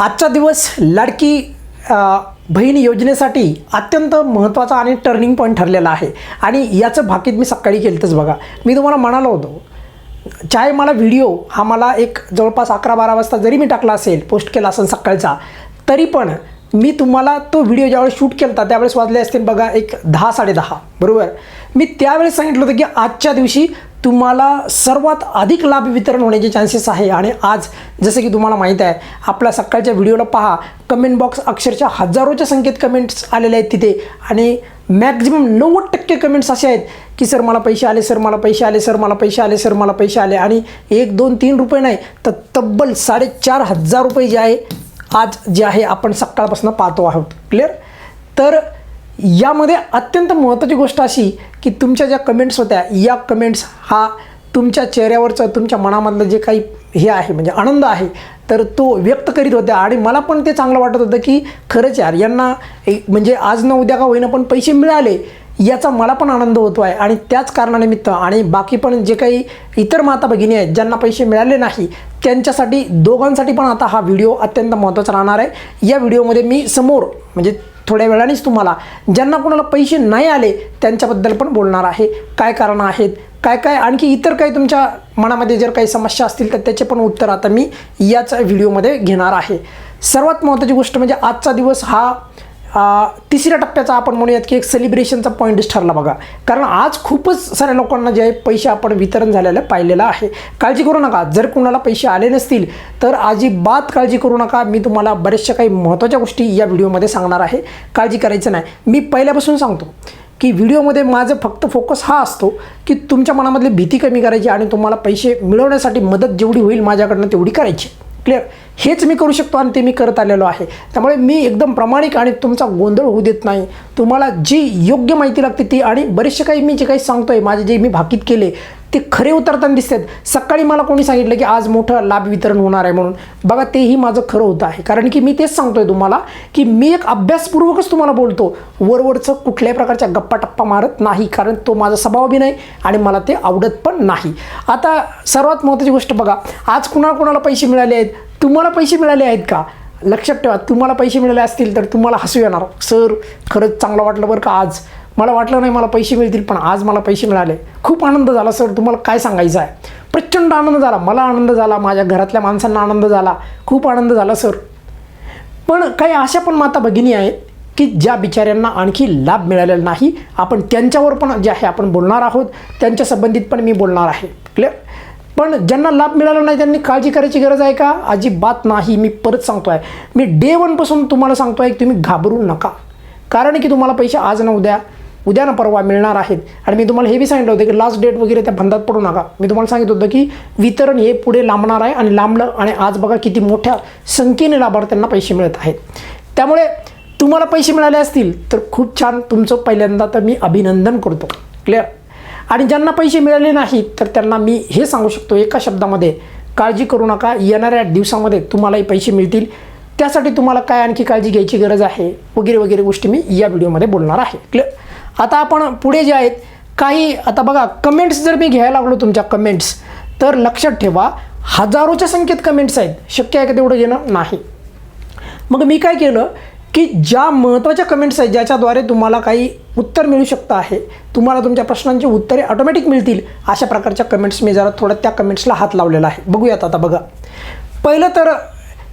आजचा दिवस लाडकी बहीण योजनेसाठी अत्यंत महत्त्वाचा आणि टर्निंग पॉईंट ठरलेला आहे. आणि याचं भाकीत मी सकाळी केलंच बघा. मी तुम्हाला म्हणालो होतो चाहे मला व्हिडिओ हा मला एक जवळपास अकरा बारा वाजता जरी मी टाकला असेल पोस्ट केला असेल सकाळचा तरी पण मी तुम्हाला तो व्हिडिओ ज्यावेळेस शूट केला होता त्यावेळेस वाजले असतील बघा एक दहा साडेदहा. बरोबर? मी त्यावेळेस सांगितलं होतं की आजच्या दिवशी तुम्हाला सर्वात अधिक लाभ वितरण होण्याचे चान्सेस आहे. आणि आज जसं की तुम्हाला माहीत आहे आपल्या सकाळच्या व्हिडिओला पहा कमेंट बॉक्स अक्षरशः हजारोच्या संख्येत कमेंट्स आलेले आहेत तिथे. आणि मॅक्झिमम नव्वद टक्के कमेंट्स असे आहेत की सर मला पैसे आले सर मला पैसे आले सर मला पैसे आले सर मला पैसे आले. आणि एक दोन तीन रुपये नाही तर तब्बल साडेचार हजार रुपये जे आहे आज जे आहे आपण सकाळपासून पाहतो आहोत. क्लिअर तर यामध्ये अत्यंत महत्त्वाची गोष्ट अशी की तुमच्या ज्या कमेंट्स होत्या या कमेंट्स हा तुमच्या चेहऱ्यावरचं तुमच्या मनामधलं जे काही हे आहे म्हणजे आनंद आहे तर तो व्यक्त करीत होत्या. आणि मला पण ते चांगलं वाटत होतं की खरंच यार यांना एक म्हणजे आज न उद्या का होईना पण पैसे मिळाले याचा मला पण आनंद होतो आहे. आणि त्याच कारणानिमित्त आणि बाकी पण जे काही इतर माता भगिनी आहेत ज्यांना पैसे मिळाले नाही त्यांच्यासाठी दोघांसाठी पण आता हा व्हिडिओ अत्यंत महत्त्वाचा राहणार आहे. या व्हिडिओमध्ये मी समोर म्हणजे थोड्या वेळानेच तुम्हाला ज्यांना कोणाला पैसे नाही आले त्यांच्याबद्दल पण बोलणार आहे. काय कारणं आहेत काय काय आणखी इतर काही तुमच्या मनामध्ये जर काही समस्या असतील तर त्याचे पण उत्तर आता मी याच व्हिडिओमध्ये घेणार आहे. सर्वात महत्त्वाची गोष्ट म्हणजे आजचा दिवस हा तिसऱ्या टप्प्याचा आपण म्हणूयात की एक सेलिब्रेशनचा पॉईंटच ठरला बघा. कारण आज खूपच साऱ्या लोकांना जे आहे पैसे आपण वितरण झालेलं पाहिलेलं आहे. काळजी करू नका. जर कुणाला पैसे आले नसतील तर अजिबात काळजी करू नका. मी तुम्हाला बऱ्याचशा काही महत्त्वाच्या गोष्टी या व्हिडिओमध्ये सांगणार आहे. काळजी करायचं नाही. मी पहिल्यापासून सांगतो की व्हिडिओमध्ये माझं फक्त फोकस हा असतो की तुमच्या मनामधली भीती कमी करायची आणि तुम्हाला पैसे मिळवण्यासाठी मदत जेवढी होईल माझ्याकडनं तेवढी करायची. क्लिअर हेच मी करू शकतो आणि ते मी करत आलेलो आहे. त्यामुळे मी एकदम प्रामाणिक आणि तुमचा गोंधळ होऊ देत नाही. तुम्हाला जी योग्य माहिती लागते ती आणि बरेचसे काही मी जे काही सांगतो आहे माझे जे मी भाकीत केले ते खरे उतरताना दिसतात. सकाळी मला कोणी सांगितलं की आज मोठं लाभ वितरण होणार आहे म्हणून. बघा तेही माझं खरं होतं आहे. कारण की मी तेच सांगतोय तुम्हाला की मी एक अभ्यासपूर्वकच तुम्हाला बोलतो वरवरचं कुठल्याही प्रकारच्या गप्पा टप्पा मारत नाही. कारण तो माझा स्वभाव बी नाही आणि मला ते आवडत पण नाही. आता सर्वात महत्त्वाची गोष्ट बघा आज कुणाला कुणाला पैसे मिळाले आहेत? तुम्हाला पैसे मिळाले आहेत का? लक्षात ठेवा तुम्हाला पैसे मिळाले असतील तर तुम्हाला हसू येणार. सर खरंच चांगलं वाटलं बरं का आज. मला वाटलं नाही मला पैसे मिळतील पण आज मला पैसे मिळाले. खूप आनंद झाला सर. तुम्हाला काय सांगायचं आहे? प्रचंड आनंद झाला. मला आनंद झाला. माझ्या घरातल्या माणसांना आनंद झाला. खूप आनंद झाला सर. पण काही अशा पण माता भगिनी आहेत की ज्या बिचाऱ्यांना आणखी लाभ मिळालेला नाही आपण त्यांच्यावर पण जे आहे आपण बोलणार आहोत. त्यांच्या संबंधित पण मी बोलणार आहे. क्लिअर पण ज्यांना लाभ मिळाला नाही त्यांनी काळजी करायची गरज आहे का? अजिबात नाही. मी परत सांगतो आहे मी डे वनपासून तुम्हाला सांगतो आहे की तुम्ही घाबरू नका. कारण की तुम्हाला पैसे आज न उद्या उद्या ना परवा मिळणार आहेत. आणि मी तुम्हाला हे बी सांगितलं होतं की लास्ट डेट वगैरे त्या बंदात पडू नका. मी तुम्हाला सांगित होतं की वितरण हे पुढे लांबणार आहे आणि लांबलं आणि आज बघा किती मोठ्या संख्येने लाभार्थ्यांना पैसे मिळत आहेत. त्यामुळे तुम्हाला पैसे मिळाले असतील तर खूप छान. तुमचं पहिल्यांदा तर मी अभिनंदन करतो. क्लिअर आणि ज्यांना पैसे मिळाले नाहीत तर त्यांना मी हे सांगू शकतो एका शब्दामध्ये काळजी करू नका. येणाऱ्या दिवसामध्ये तुम्हालाही पैसे मिळतील. त्यासाठी तुम्हाला काय आणखी काळजी घ्यायची गरज आहे? वगैरे वगैरे गोष्टी मी या व्हिडिओमध्ये बोलणार आहे. क्लिअर आता आपण पुढे जे आहेत काही आता बघा कमेंट्स जर मी घ्यायला लागलो तुमच्या कमेंट्स तर लक्षात ठेवा हजारोच्या संख्येत कमेंट्स आहेत. शक्य आहे का तेवढं घेणं? नाही. मग मी काय केलं की ज्या महत्त्वाच्या कमेंट्स आहेत ज्याच्याद्वारे तुम्हाला काही उत्तर मिळू शकतं आहे तुम्हाला तुमच्या प्रश्नांची उत्तरे ऑटोमॅटिक मिळतील अशा प्रकारच्या कमेंट्स मी जरा थोडं त्या कमेंट्सला हात लावलेला आहे. बघूयात आता बघा. पहिलं तर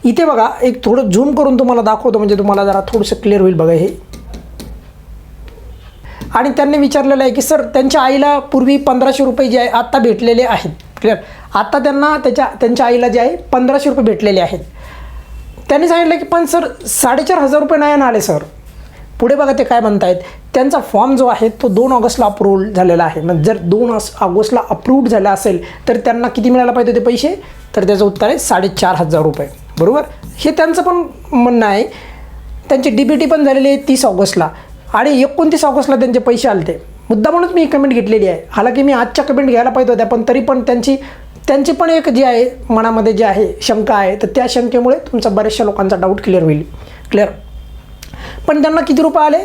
इथे बघा एक थोडं झूम करून तुम्हाला दाखवतो म्हणजे तुम्हाला जरा थोडंसं क्लिअर होईल बघा हे. आणि त्यांनी विचारलेलं आहे की सर त्यांच्या आईला पूर्वी पंधराशे रुपये जे आहे आत्ता भेटलेले आहेत. क्लिअर आत्ता त्यांना त्याच्या त्यांच्या आईला जे आहे पंधराशे रुपये भेटलेले आहेत. त्यांनी सांगितलं की पण सर साडेचार हजार रुपये नाही ना आले सर. पुढे बघा ते काय म्हणतायत. त्यांचा फॉर्म जो आहे तो दोन ऑगस्टला अप्रूव्ह झालेला आहे. मग जर दोन ऑगस्टला अप्रूव्ड झाला असेल तर त्यांना किती मिळायला पाहिजे ते पैसे? तर त्याचं उत्तर आहे साडेचार हजार रुपये. बरोबर? हे त्यांचं पण म्हणणं आहे. त्यांची डी बी टी पण झालेली आहे तीस ऑगस्टला. आणि एकोणतीस ऑगस्टला त्यांचे पैसे आले ते मुद्दा म्हणून मी कमेंट घेतलेली आहे. हालाकी मी आजच्या कमेंट घ्यायला पाहिजे होत्या पण तरी पण त्यांची त्यांची पण एक जी आहे मनामध्ये जे आहे शंका आहे तर त्या शंकेमुळे तुमचा बऱ्याचशा लोकांचा डाऊट क्लिअर होईल. क्लिअर पण त्यांना किती रुपये आले?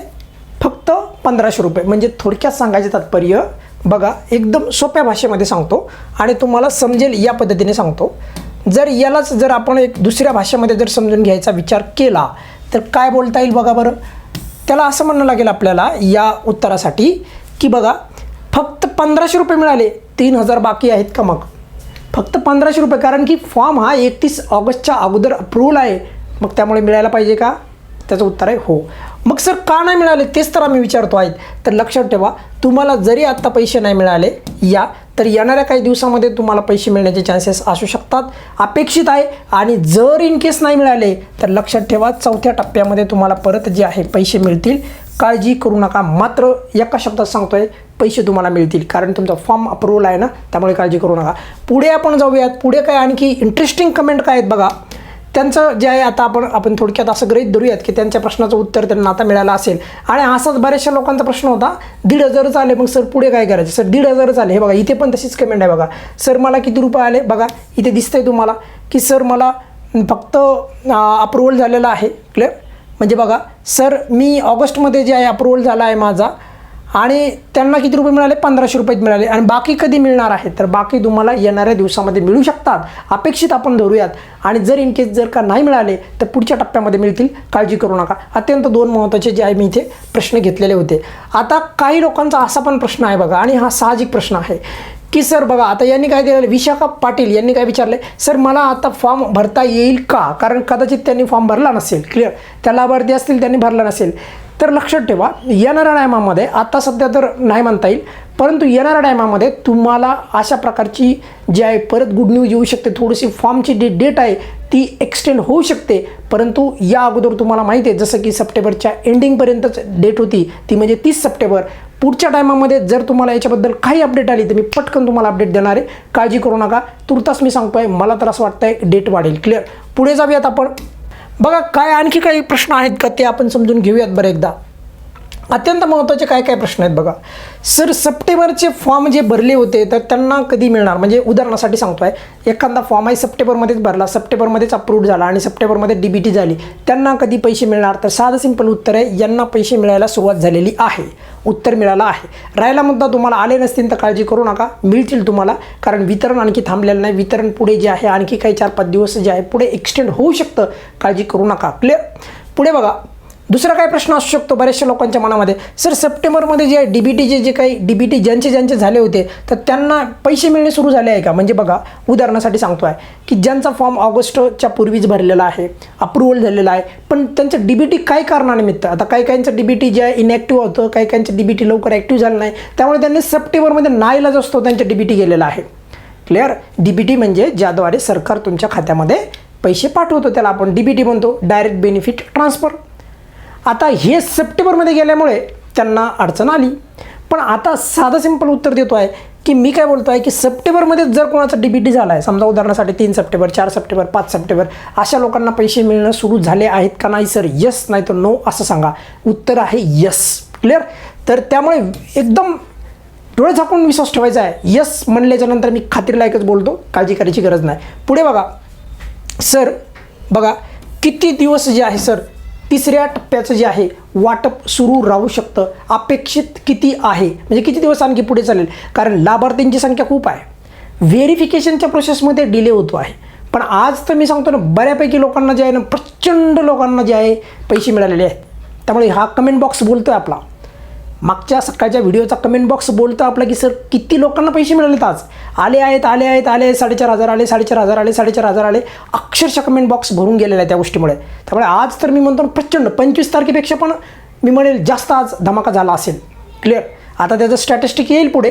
फक्त पंधराशे रुपये. म्हणजे थोडक्यात सांगायचे तात्पर्य बघा एकदम सोप्या भाषेमध्ये सांगतो आणि तुम्हाला समजेल या पद्धतीने सांगतो. जर यालाच जर आपण एक दुसऱ्या भाषेमध्ये जर समजून घ्यायचा विचार केला तर काय बोलता येईल बघा बरं. त्याला असं म्हणणं लागेल आपल्याला या उत्तरासाठी की बघा फक्त पंधराशे रुपये मिळाले तीन हजार बाकी आहेत का मग? फक्त पंधराशे रुपये कारण की फॉर्म हा एकतीस ऑगस्टच्या अगोदर अप्रूव्हल आहे. मग त्यामुळे मिळायला पाहिजे का? त्याचं उत्तर आहे हो. मग सर का नाही मिळाले? तेच तर आम्ही विचारतो आहेत. तर लक्षात ठेवा तुम्हाला जरी आत्ता पैसे नाही मिळाले या तर येणाऱ्या काही दिवसामध्ये तुम्हाला पैसे मिळण्याचे चान्सेस असू शकतात. अपेक्षित आहे आणि जर इन केस नाही मिळाले तर लक्षात ठेवा चौथ्या टप्प्यामध्ये तुम्हाला परत जे आहे पैसे मिळतील. काळजी करू नका. मात्र एका शब्दात सांगतोय पैसे तुम्हाला मिळतील. कारण तुमचा फॉर्म अप्रूव्हल आहे ना त्यामुळे काळजी करू नका. पुढे आपण जाऊयात. पुढे काय आणखी इंटरेस्टिंग कमेंट काय आहेत बघा. त्यांचं जे आहे आता आपण आपण थोडक्यात असं गृहित धरूयात की त्यांच्या प्रश्नाचं उत्तर त्यांना आता मिळालं असेल. आणि असाच बऱ्याचशा लोकांचा प्रश्न होता दीड हजारच आले मग सर पुढे काय करायचं? सर दीड हजारच आले हे बघा इथे पण तशीच कमेंट आहे बघा. सर मला किती रुपये आले? बघा इथे दिसतंय तुम्हाला की सर मला फक्त अप्रुव्हल झालेलं आहे. क्लिअर म्हणजे बघा सर मी ऑगस्टमध्ये जे आहे अप्रुव्हल झाला आहे माझा. आणि त्यांना किती रुपये मिळाले? पंधराशे रुपये मिळाले. आणि बाकी कधी मिळणार आहे तर बाकी तुम्हाला येणाऱ्या दिवसामध्ये मिळू शकतात. अपेक्षित आपण धरूयात. आणि जर इन केस जर का नाही मिळाले तर पुढच्या टप्प्यामध्ये मिळतील. काळजी करू नका. अत्यंत दोन महत्त्वाचे जे आहे मी इथे प्रश्न घेतलेले होते. आता काही लोकांचा असा पण प्रश्न आहे बघा आणि हा साहजिक प्रश्न आहे की सर बघा आता यांनी काय दिलेलं? विशाखा पाटील यांनी काय विचारले? सर मला आता फॉर्म भरता येईल का? कारण कदाचित त्यांनी फॉर्म भरला नसेल. क्लिअर. त्या लाभार्थी असतील त्यांनी भरला नसेल. तर लक्षात ठेवा येणाऱ्या टायमामध्ये आता सध्या तर नाही म्हणता येईल परंतु येणाऱ्या टायमामध्ये तुम्हाला अशा प्रकारची जी आहे परत गुड न्यूज येऊ शकते. थोडीशी फॉर्मची जी डेट आहे ती एक्सटेंड होऊ शकते. परंतु या अगोदर तुम्हाला माहिती आहे जसं की सप्टेंबरच्या एंडिंगपर्यंतच डेट होती ती म्हणजे तीस सप्टेंबर. पुढच्या टायमामध्ये जर तुम्हाला याच्याबद्दल काही अपडेट आली तर मी पटकन तुम्हाला अपडेट देणार आहे. काळजी करू नका. तुर्तास मी सांगतोय मला तर असं वाटतंय डेट वाढेल. क्लिअर पुढे जाऊयात आपण. बघा काय आणखी काही प्रश्न आहेत का ते आपण समजून घेऊयात बरं एकदा. अत्यंत महत्त्वाचे काय काय प्रश्न आहेत बघा. सर सप्टेंबरचे फॉर्म जे भरले होते तर त्यांना कधी मिळणार? म्हणजे उदाहरणासाठी सांगतो आहे एखादा फॉर्म आहे सप्टेंबरमध्येच भरला सप्टेंबरमध्येच अप्रूव्ह झाला आणि सप्टेंबरमध्ये डी बी टी झाली. त्यांना कधी पैसे मिळणार? तर साधं सिंपल उत्तर आहे यांना पैसे मिळायला सुरुवात झालेली आहे. उत्तर मिळालं आहे. राहायला मुद्दा तुम्हाला आले नसतील तर काळजी करू नका. मिळतील तुम्हाला कारण वितरण आणखी थांबलेलं नाही. वितरण पुढे जे आहे आणखी काही चार पाच दिवस जे आहे पुढे एक्सटेंड होऊ शकतं. काळजी करू नका. क्लिअर पुढे बघा. दुसरा काय प्रश्न असू शकतो बऱ्याचशा लोकांच्या मनामध्ये. सर सप्टेंबरमध्ये जे डी बी टीचे जे काही डी बी टी ज्यांचे ज्यांचे झाले होते तर त्यांना पैसे मिळणे सुरू झाले आहे का? म्हणजे बघा उदाहरणासाठी सांगतो आहे की ज्यांचा फॉर्म ऑगस्टच्या पूर्वीच भरलेला आहे अप्रुव्हल झालेला आहे पण त्यांचं डी बी टी काय कारणानिमित्त? आता काही काहींचं डी बी टी जे आहे इनॅक्टिव्ह होतं काही काहींचं डी बी टी लवकर ॲक्टिव्ह झालं नाही त्यामुळे त्यांनी सप्टेंबरमध्ये नाईलाज असतो त्यांचं डी बी टी गेलेला आहे. क्लिअर डी बी टी म्हणजे ज्याद्वारे सरकार तुमच्या खात्यामध्ये पैसे पाठवतो त्याला आपण डी बी टी म्हणतो डायरेक्ट बेनिफिट ट्रान्सफर आता हे सप्टेंबरमध्ये गेल्यामुळे त्यांना अडचण आली. पण आता साधं सिंपल उत्तर देतो आहे की मी काय बोलतो आहे की सप्टेंबरमध्ये जर कोणाचा डीबीटी झाला आहे समजा उदाहरणासाठी तीन सप्टेंबर चार सप्टेंबर पाच सप्टेंबर अशा लोकांना पैसे मिळणं सुरू झाले आहेत का नाही सर? यस नाही तर नो असं सांगा. उत्तर आहे यस क्लिअर तर त्यामुळे एकदम डोळे झाकून विश्वास ठेवायचा आहे. यस म्हणल्याच्या नंतर मी खात्रीलायकच बोलतो. काळजी करायची गरज नाही. पुढे बघा. सर बघा किती दिवस जे आहे सर तिसऱ्या टप्प्याचं जे आहे वाटप सुरू राहू शकतं. अपेक्षित किती आहे? म्हणजे किती दिवस आणखी पुढे चालेल? कारण लाभार्थींची संख्या खूप आहे. व्हेरिफिकेशनच्या प्रोसेसमध्ये डिले होतो आहे. पण आज तर मी सांगतो ना बऱ्यापैकी लोकांना जे आहे ना प्रचंड लोकांना जे आहे पैसे मिळालेले आहेत. त्यामुळे हा कमेंट बॉक्स बोलतो आहे आपला. मागच्या सकाळच्या व्हिडिओचा कमेंट बॉक्स बोलतो आपला की सर किती लोकांना पैसे मिळालेत आज? आले आहेत आले आहेत आले आहेत साडेचार हजार आले साडेचार हजार आले साडेचार हजार आले. अक्षरशः कमेंट बॉक्स भरून गेलेला आहे त्या गोष्टीमुळे. त्यामुळे आज तर मी म्हणतो प्रचंड पंचवीस तारखेपेक्षा पण मी म्हणेल जास्त आज धमाका झाला असेल. क्लिअर आता त्याचं स्टॅटिस्टिक येईल पुढे.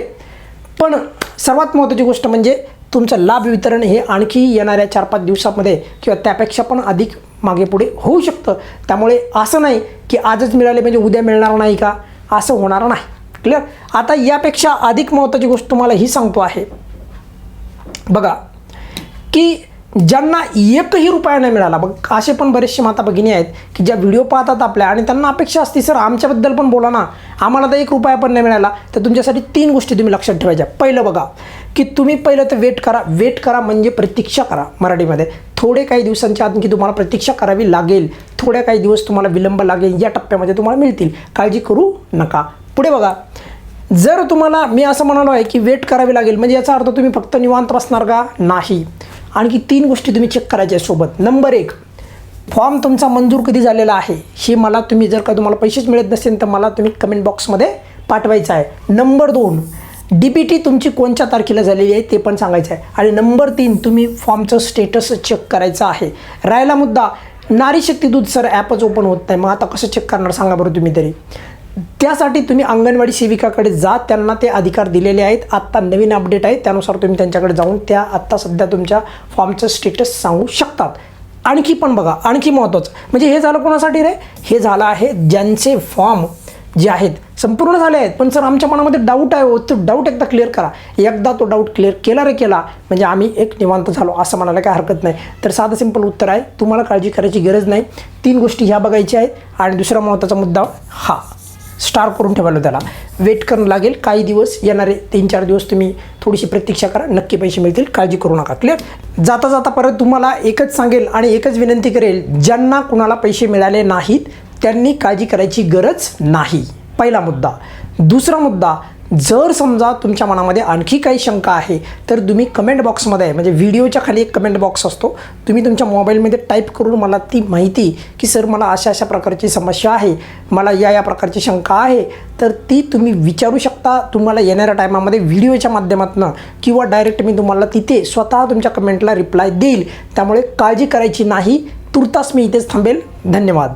पण सर्वात महत्त्वाची गोष्ट म्हणजे तुमचं लाभ वितरण हे आणखी येणाऱ्या चार पाच दिवसामध्ये किंवा त्यापेक्षा पण अधिक मागे पुढे होऊ शकतं. त्यामुळे असं नाही की आजच मिळाले म्हणजे उद्या मिळणार नाही का? असं होणार नाही. क्लिअर आता यापेक्षा अधिक महत्त्वाची गोष्ट तुम्हाला ही सांगतो आहे. बघा की ज्यांना एकही रुपया नाही मिळाला बघ असे पण बरेचसे माता भगिनी आहेत की ज्या व्हिडिओ पाहतात आपल्या आणि त्यांना अपेक्षा असते सर आमच्याबद्दल पण बोला ना आम्हाला तर एक रुपया पण नाही मिळाला तर तुमच्यासाठी तीन गोष्टी तुम्ही लक्षात ठेवायच्या. पहिलं बघा की तुम्ही पहिलं तर वेट करा. वेट करा म्हणजे प्रतीक्षा करा मराठीमध्ये. थोडे काही दिवसांच्या आणखी तुम्हाला प्रतीक्षा करावी लागेल. थोड्या काही दिवस तुम्हाला विलंब लागेल. या टप्प्यामध्ये तुम्हाला मिळतील. काळजी करू नका. पुढे बघा. जर तुम्हाला मी असं म्हणालो आहे की वेट करावी लागेल म्हणजे याचा अर्थ तुम्ही फक्त निवांत बसणार का? नाही. आणखी तीन गोष्टी तुम्ही चेक करायच्या सोबत. नंबर एक फॉर्म तुमचा मंजूर कधी झालेला आहे? हे मला तुम्ही जर का तुम्हाला पैसेच मिळत नसेल तर मला तुम्ही कमेंट बॉक्समध्ये पाठवायचं आहे. नंबर दोन डी बी टी तुमची कोणत्या तारखेला झालेली आहे ते पण सांगायचं आहे. आणि नंबर तीन तुम्ही फॉर्मचं स्टेटस चेक करायचं आहे. राहिला मुद्दा नारी शक्ती दूध सर ॲपच ओपन होत नाही. मग आता कसं चेक करणार सांगा बरं तुम्ही तरी. त्यासाठी तुम्ही अंगणवाडी सेविकाकडे जा त्यांना ते अधिकार दिलेले आहेत. आत्ता नवीन अपडेट आहे त्यानुसार तुम्ही त्यांच्याकडे जाऊन त्या आत्ता सध्या तुमच्या फॉर्मचं स्टेटस सांगू शकतात. आणखी पण बघा आणखी महत्त्वाचं म्हणजे हे झालं कोणासाठी रे? हे झालं आहे ज्यांचे फॉर्म जे आहेत. संपूर्ण झाले आहेत. पण सर आमच्या मनामध्ये डाऊट आहे हो. तो डाऊट एकदा क्लिअर करा. एकदा तो डाऊट क्लिअर केला रे केला म्हणजे आम्ही एक निवांत झालो असं म्हणायला काय हरकत नाही. तर साधं सिंपल उत्तर आहे तुम्हाला काळजी करायची गरज नाही. तीन गोष्टी ह्या बघायच्या आहेत. आणि दुसरा महत्त्वाचा मुद्दा हा स्टार करून ठेवायला त्याला. वेट करणं लागेल. काही दिवस येणारे तीन चार दिवस तुम्ही थोडीशी प्रतीक्षा करा. नक्की पैसे मिळतील. काळजी करू नका. क्लिअर जाता जाता परत तुम्हाला एकच सांगेल आणि एकच विनंती करेल. ज्यांना कुणाला पैसे मिळाले नाहीत त्यांनी काळजी करायची गरज नाही. पहिला मुद्दा. दुसरा मुद्दा जर समजा तुमच्या मनामध्ये आणखी काही शंका आहे तर तुम्ही कमेंट बॉक्समध्ये म्हणजे व्हिडिओच्या खाली एक कमेंट बॉक्स असतो. तुम्ही तुमच्या मोबाईलमध्ये टाईप करून मला ती माहिती की सर मला अशा अशा प्रकारची समस्या आहे मला या या प्रकारची शंका आहे तर ती तुम्ही विचारू शकता. तुम्हाला येणाऱ्या टायमामध्ये व्हिडिओच्या माध्यमातून किंवा डायरेक्ट मी तुम्हाला तिथे स्वतः तुमच्या कमेंटला रिप्लाय देईल. त्यामुळे काळजी करायची नाही. तुर्तास मी इथेच थांबेल. धन्यवाद.